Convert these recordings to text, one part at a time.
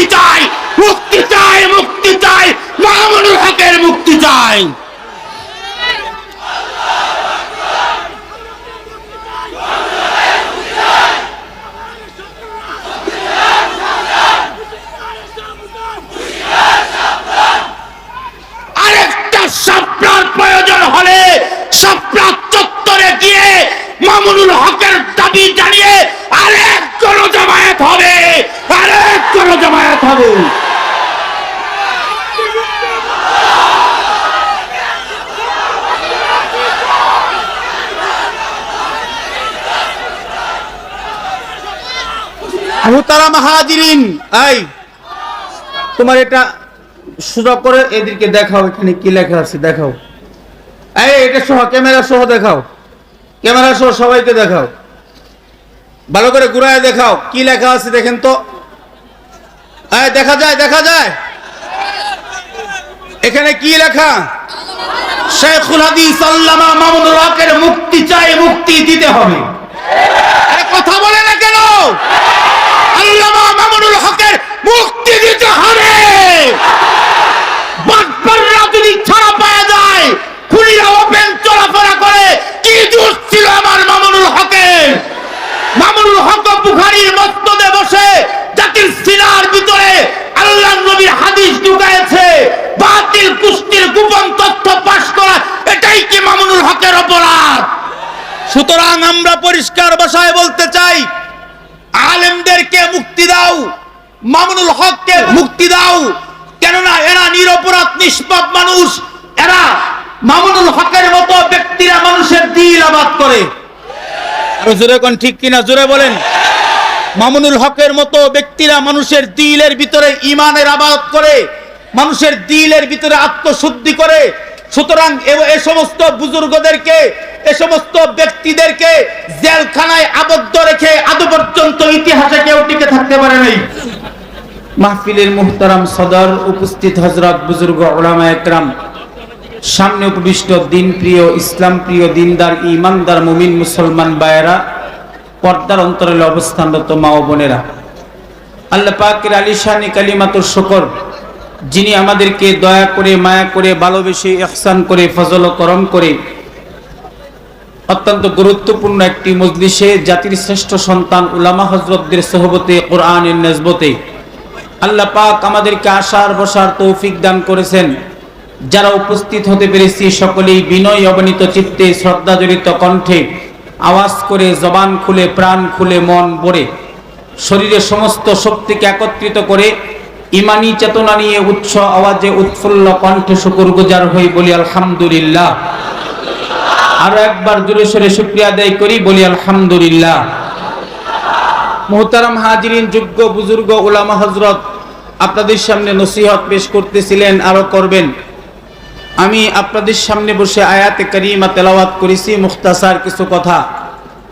মুক্তি চাই মুক্তি চাই মুক্তি চাই, মামুনুল হকের মুক্তি চাই। প্রয়োজন হলে চত্বরে গিয়ে মামুনুল হকের দাবি জানিয়ে হবে মুহতারা মাহাজিরিন, এই, তোমার এটা সোজা করে এদেরকে দেখাও, এখানে কি লেখা আছে, দেখাও। এই, এটা সহ, ক্যামেরা সহ দেখাও। ক্যামেরা সহ সবাইকে দেখাও। ভালো করে ঘুরায় দেখাও, কি লেখা আছে দেখেন তো। দেখা যায় দেখা যায়। এখানে কি লেখা? শেখুল হাদিস আল্লামা মামুনুল হকের মুক্তি চাই মুক্তি দিতে হবে। কথা বলে না কেন? আল্লামা মামুনুল হকের মুক্তি দিতে হবে। বাটপাররা যদি ছাড়া পাওয়া যায়। খুনিরা ওপেন চলাফেরা করে। কি দোষ ছিল আমার মামুনুল হকের? মামুনুল হক বুখারীর মস্তদে বসে জাতির সিনার ভিতরে আল্লাহ নবীর হাদিস ঢুকায়েছে বাতিল কুস্তির গোপন তথ্য পাশ করা, এটাই কি মামুনুল হকের অপরাধ? সুতরাং আমরা পরিষ্কার ভাষায় বলতে চাই, আলেমদেরকে মুক্তি দাও, মামুনুল হককে মুক্তি দাও। কেননা এরা নিরপরাধ, নিষ্পাপ মানুষ। এরা মামুনুল হকের মতো ব্যক্তিরা মানুষের দিল আবাদ করে। আরও জোরে কোন ঠিক কিনা? জোরে বলেন। মামুনুল হকের মতো ব্যক্তিরা মানুষের দিলের ভিতরে ইমানের আবাদ করে, মানুষের দিলের ভিতরে আত্মশুদ্ধি করে। সুতরাং এ- সমস্ত বুজুর্গদেরকে, এ সমস্ত ব্যক্তিদেরকে জেলখানায় আবদ্ধ রেখে আদৌ পর্যন্ত ইতিহাসে কেউ টিকে থাকতে পারে নাই। মাহফিলের মুহতারাম সদর উপস্থিত হজরত বুজুর্গ ওলামা একরাম, সামনে উপবিষ্ট দিন প্রিয় ইসলাম প্রিয় দিনদার ইমানদার মুমিন মুসলমান বায়েরা পর্দার অন্তরালে অবস্থানরত মা ও বোনেরা। আল্লাহ পাকের আলিশানি কালিমাতুর শকর, যিনি আমাদেরকে দয়া করে, মায়া করে, ভালোবেসে, ইহসান করে, ফজল করম করে অত্যন্ত গুরুত্বপূর্ণ একটি মজলিসে জাতির শ্রেষ্ঠ সন্তান উলামা হজরতদের সহবতে, কোরআনের নেজবতে আল্লাহ পাক আমাদেরকে আসার বসার তৌফিক দান করেছেন। যারা উপস্থিত হতে পেরেছি, সকলেই বিনয় অবনীত চিত্তে শ্রদ্ধাজড়িত কণ্ঠে আওয়াজ করে জবান খুলে, প্রাণ খুলে, মন ভরে, শরীরের সমস্ত শক্তিকে একত্রিত করে ইমানি চেতনা নিয়ে উৎস আওয়াজে উৎফুল্ল কণ্ঠে শুকুর গুজার হই বলি আলহামদুলিল্লাহ। আরও একবার জোরে সরে শুক্রিয়া আদায় করি বলি আলহামদুলিল্লাহ। মোহতারাম হাজিরিন, যোগ্য বুজুর্গ, উলামা হজরত আপনাদের সামনে নসিহত পেশ করতেছিলেন, আরও করবেন। আমি আপনাদের সামনে বসে আয়াতে করিমা তেলাওয়াত করেছি মুখতাসার কিছু কথা।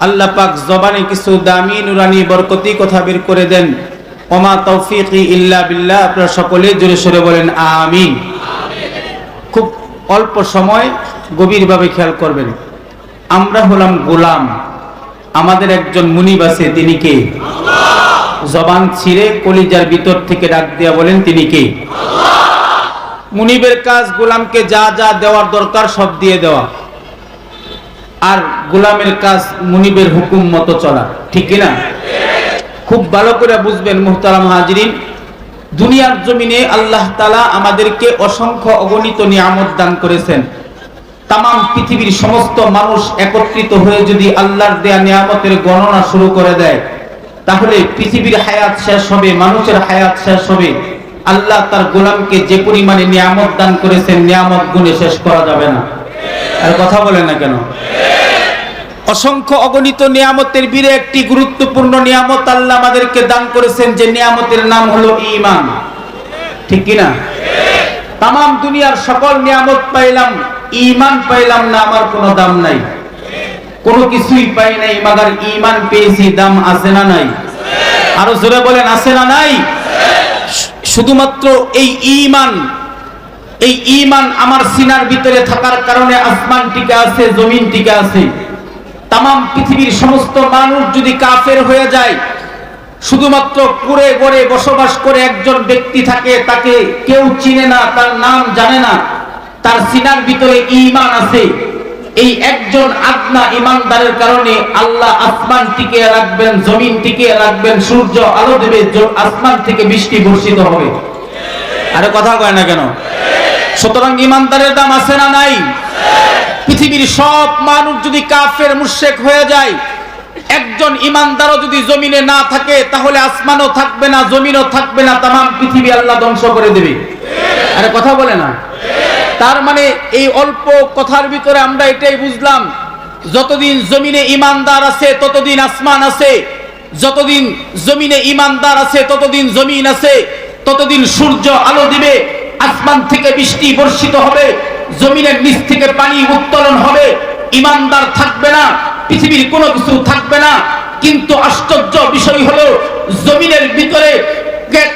আল্লাহ পাক জবানে কিছু দামি নুরানি বরকতি কথা বের করে দেন। ওমা তৌফিক ইল্লা বিল্লাহ আপনারা সকলে জোরে সরে বলেন আমিন। খুব অল্প সময় গভীরভাবে খেয়াল করবেন। আমরা হলাম গোলাম। আমাদের একজন মুনিব আছে তিনি কে? জবান ছিঁড়ে কলিজার ভিতর থেকে ডাক দিয়া বলেন তিনি কে? মুনিবের কাজ গোলামকে যা যা দেওয়ার দরকার সব দিয়ে দেওয়া। আর গোলামের কাজ মুনিবের হুকুম মতো চলা। ঠিক কিনা খুব ভালো করে বুঝবেন মুহতারাম হাজরিন, দুনিয়ার জমিনে আল্লাহ তালা আমাদেরকে অসংখ্য অগণিত নিয়ামত দান করেছেন। তাম পৃথিবীর সমস্ত মানুষ একত্রিত হয়ে যদি আল্লাহর দেয়া নিয়ামতের গণনা শুরু করে দেয়, তাহলে পৃথিবীর হায়াত শেষ হবে, মানুষের হায়াত শেষ হবে। আল্লাহ তার গোলামকে যে পরিমাণে নিয়ামত দান করেছেন, নিয়ামত গুণে শেষ করা যাবে না। আর কথা বলে না কেন? অসংখ্য অগণিত নিয়ামতের বীরে একটি গুরুত্বপূর্ণ নিয়ামত আল্লাহ আমাদেরকে দান করেছেন, যে নিয়ামতের নাম হলো ঈমান। ঠিক কিনা? তাম দুনিয়ার সকল নিয়ামত পাইলাম ইমান পাইলাম না, আমার কোনো দাম নাই। কোনো কিছুই পাই নাই মাগার ইমান পেয়েছি, দাম আছে না নাই? আরও জোরে বলেন, আছে না নাই? শুধুমাত্র এই ইমান এই ইমান আমার সিনার ভিতরে থাকার কারণে আসমান টিকে আছে, জমিন টিকে আছে। তাম পৃথিবীর সমস্ত মানুষ যদি কাফের হয়ে যায়, শুধুমাত্র কুড়ে গড়ে বসবাস করে একজন ব্যক্তি থাকে, তাকে কেউ চিনে না, তার নাম জানে না। তার সিনার ভিতরে ইমান আছে। এই একজন আদনা ইমানদারের কারণে আল্লাহ আসমান টিকে রাখবেন, জমিন টিকে রাখবেন, সূর্য আলো দেবে আসমান থেকে বৃষ্টি বর্ষিত হবে। আরে কথা কয় না কেন? সুতরাং ইমানদারের দাম আছে না নাই? পৃথিবীর সব মানুষ যদি কাফের মুশেক হয়ে যায়, একজন ইমানদারও যদি জমিনে না থাকে, তাহলে আসমানও থাকবে না, জমিনও থাকবে না তাম পৃথিবী আল্লাহ ধ্বংস করে দেবে। আরে কথা বলে না। তার মানে এই অল্প কথার ভিতরে আমরা এটাই বুঝলাম, যতদিন জমিনে ইমানদার আছে, ততদিন আসমান আছে, যতদিন জমিনে ইমানদার আছে, ততদিন জমিন আছে, ততদিন সূর্য আলো দিবে, আসমান থেকে বৃষ্টি বর্ষিত হবে, জমিনের নিচ থেকে পানি উত্তোলন হবে, ইমানদার থাকবে না, পৃথিবীর কোনো কিছু থাকবে না। কিন্তু আশ্চর্য বিষয় হলো, জমিনের ভিতরে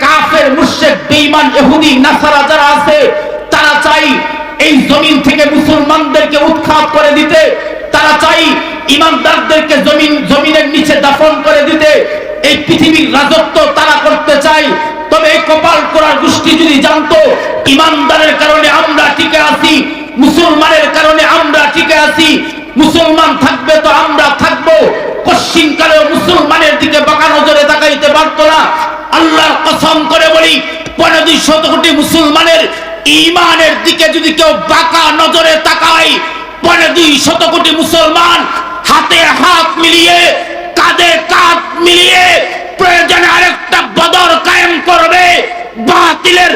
কাফের, মুশরিক, বেঈমান, ইহুদি, নাসারা যারা আছে, তারা চাই এই জমিন থেকে মুসলমানদেরকে উৎখাত করে দিতে। তারা চাই ইমানদারদেরকে জমিন, জমিনের নিচে দাফন করে দিতে। এই পৃথিবীর রাজত্ব তারা করতে চাই তবে এই কপাল করার গোষ্ঠী যদি জানতো ইমানদারের কারণে আমরা টিকে আছি মুসলমানের কারণে আমরা টিকে আছি মুসলমান থাকবে তো আমরা থাকব কশ্চিন কালেও মুসলমানের দিকে বাঁকা নজরে তাকাইতে পারতো না আল্লাহর কসম করে বলি পনেরো দুই শত কোটি মুসলমানের ইমানের দিকে যদি কেউ বাঁকা নজরে তাকায়, পরে দুই শত কোটি মুসলমান হাতে হাত মিলিয়ে, কাঁধে কাঁধ মিলিয়ে প্রয়োজনে আরেকটা বদর কায়েম করবে, বাতিলের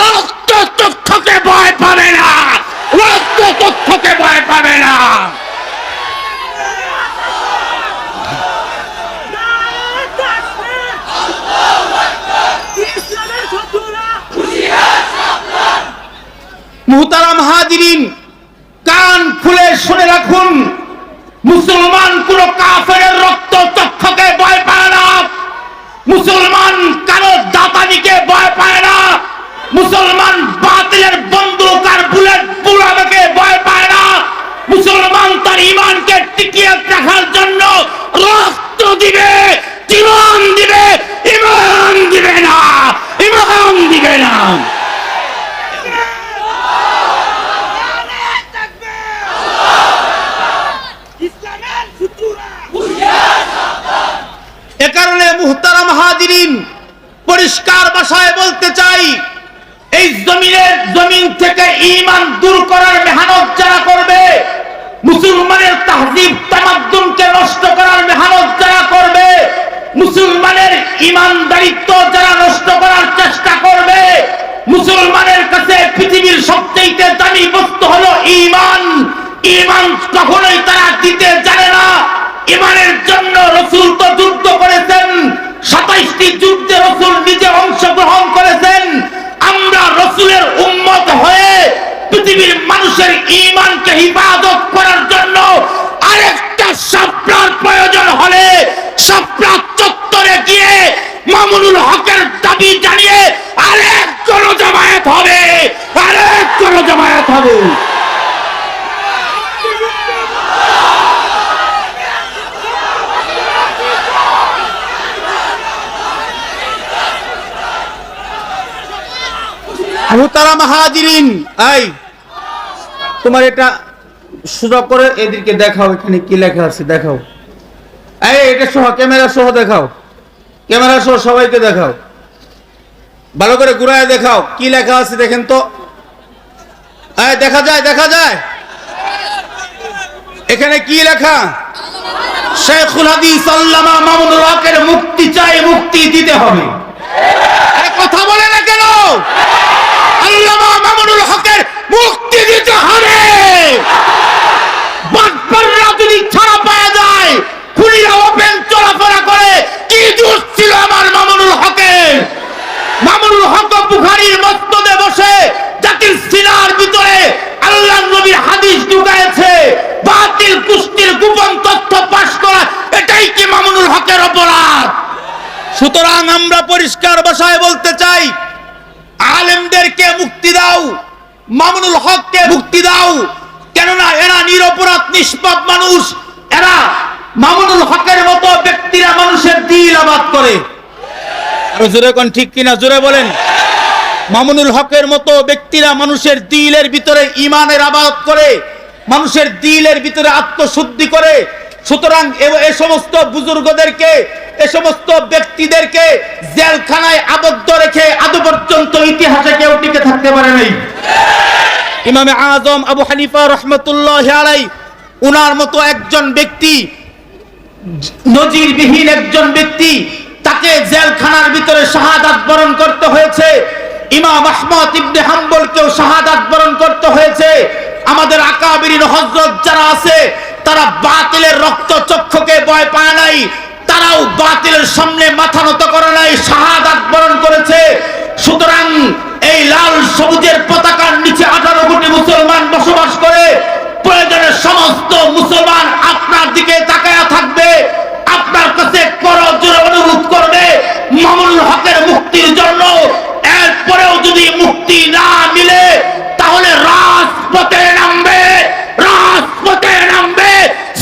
রক্ত চক্ষকে ভয় পাবে না। রক্ত চক্ষকে ভয় পাবে না ইসলামের শত্রুরা মুহতারাম হাজিরিন, কান খুলে শুনে রাখুন, মুসলমান কোন কাফের রক্ত চক্ষকে ভয় পায় না। মুসলমান কারও দাতানিকে ভয় পায় না। মুসলমান বাতিলের বন্দুক আর বুলেট বুড়াবে ভয় পায় না। মুসলমান তার ইমানকে টিকিয়ে রাখার জন্য রক্ত দিবে জীবন দিবে ইমান দিবে না ইমান দিবে না ইসলামের শত্রুরা এ কারণে মুহতারাম হাজিরিন পরিষ্কার ভাষায় বলতে চাই জমিনের জমিন থেকে ঈমান দূর করার মেহনত যারা করবে, মুসলমানের তাহজিব তামাদ্দুনকে নষ্ট করার মেহনত যারা করবে, মুসলমানের ইমানদারিত্ব যারা নষ্ট করার চেষ্টা করবে, মুসলমানের কাছে পৃথিবীর সবচেয়ে দামি বস্তু হলো ইমান ইমান কখনোই তারা দিতে জানে না। ইমানের জন্য রসুল তো যুদ্ধ করেছেন সাতাইশটি যুদ্ধে রসুল নিজে অংশগ্রহণ করেছেন আমরা রসুলের উম্মত হয়ে পৃথিবীর মানুষের ইমানকে হিফাজত করার জন্য আরেকটা সাপ্লার প্রয়োজন হলে সাপ্লা চত্বরে গিয়ে মামুনুল হকের দাবি জানিয়ে আরেক জনজামায়াত হবে আরেক জনজামায়াত হবে। মুহতারাম হাজিরিন এই, তোমার এটা সুযোগ করে এদিকে দেখাও এখানে কি লেখা আছে, দেখাও। এই, এটা সহ, ক্যামেরা সহ দেখাও। ক্যামেরা সহ সবাইকে দেখাও। ভালো করে ঘুরায় দেখাও, কি লেখা আছে দেখেন তো। দেখা যায় দেখা যায়। এখানে কি লেখা? শেখুল হাদিস আল্লামা মামুন হকের মুক্তি চাই, মুক্তি দিতে হবে। কথা বলে না কেন? আল্লামা মামুনুল হকের মুক্তি দিতে হবে বাটপাররা যদি ছাড়া পাওয়া যায় খুনিরা ওপেন চলাফেরা করে কি দোষ ছিল আমার মামুনুল হকের মামুনুল হক বুখারীর মস্তদে বসে জাতির সিনার ভিতরে আল্লাহ নবীর হাদিস ঢুকাইছে বাতিল কুস্তির গোপন তথ্য পাশ করা এটাই কি মামুনুল হকের অপরাধ সুতরাং আমরা পরিষ্কার ভাষায় বলতে চাই আলেমদেরকে মুক্তি দাও? মামুনুল হককে মুক্তি দাও? কেননা এরা নিরপরাধ, নিষ্পাপ মানুষ। এরা মামুনুল হকের মতো ব্যক্তিরা মানুষের দিল আবাদ করে। জোরে ঠিক কিনা? জোরে বলেন। মামুনুল হকের মতো ব্যক্তিরা মানুষের দিলের ভিতরে ইমানের আবাদ করে, মানুষের দিলের ভিতরে আত্মশুদ্ধি করে। সুতরাং এ সমস্ত বুজুর্গদেরকে এ সমস্ত ব্যক্তিদেরকে জেলখানায় আবদ্ধ রেখে আদৌ পর্যন্ত ইতিহাসে কেউ টিকে থাকতে পারে নাই। ইমামে আজম আবু হানিফা রহমতুল্লাহ উনার মতো একজন ব্যক্তি, নজিরবিহীন একজন ব্যক্তি, তাকে জেলখানার ভিতরে শাহাদাত বরণ করতে হয়েছে। ইমাম আহমদ ইবনে হাম্বলকেও শাহাদাত বরণ করতে হয়েছে। আমাদের আকাবিরিন হযরত যারা আছে, তারা বাতিলের রক্ত চক্ষুকে ভয় পায় নাই। তারাও বাতিলের সামনে মাথা নত করে নাই, শাহাদাত বরণ করেছে। সুতরাং এই লাল সবুজের পতাকার নিচে আঠারো কোটি মুসলমান বসবাস করে। প্রয়োজনে সমস্ত মুসলমান আপনার দিকে তাকায়া থাকবে আপনার কাছে করজোরে অনুরোধ করবে মামুনুল হকের মুক্তির জন্য এরপরেও যদি মুক্তি না মিলে তাহলে রাজপথে নামবে রাজপথে নামবে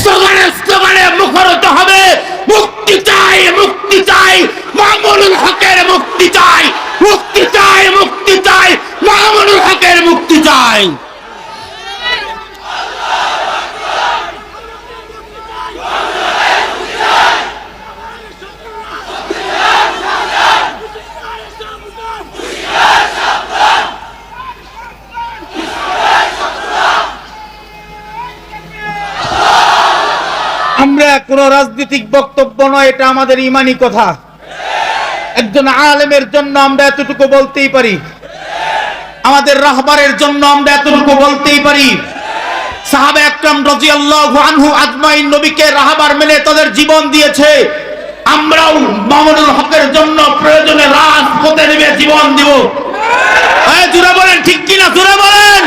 স্লোগানে স্লোগানে মুখরিত হবে মুক্তি চাই মুক্তি চাই মামুনুল হকের মুক্তি চাই মুক্তি চাই মুক্তি চাই মামুনুল হকের মুক্তি চাই। আমরা কোন রাজনৈতিক বক্তব্য নয়, এটা আমাদের ইমানি কথা। একজন আলেমের জন্য আমরা এতটুকু বলতেই পারি। আমাদের রাহবারের জন্য আমরা এতটুকু বলতেই পারি। সাহাবে আকরাম রাদিয়াল্লাহু আনহু আজমাইন নবীকে রাহবার মেনে তাদের জীবন দিয়েছে। আমরাও মামুনুল হকের জন্য প্রয়োজনে রাগ হতে নেবে জীবন দিব। হ্যাঁ জুড়ে বলেন, ঠিক কিনা? জুড়ে বলেন!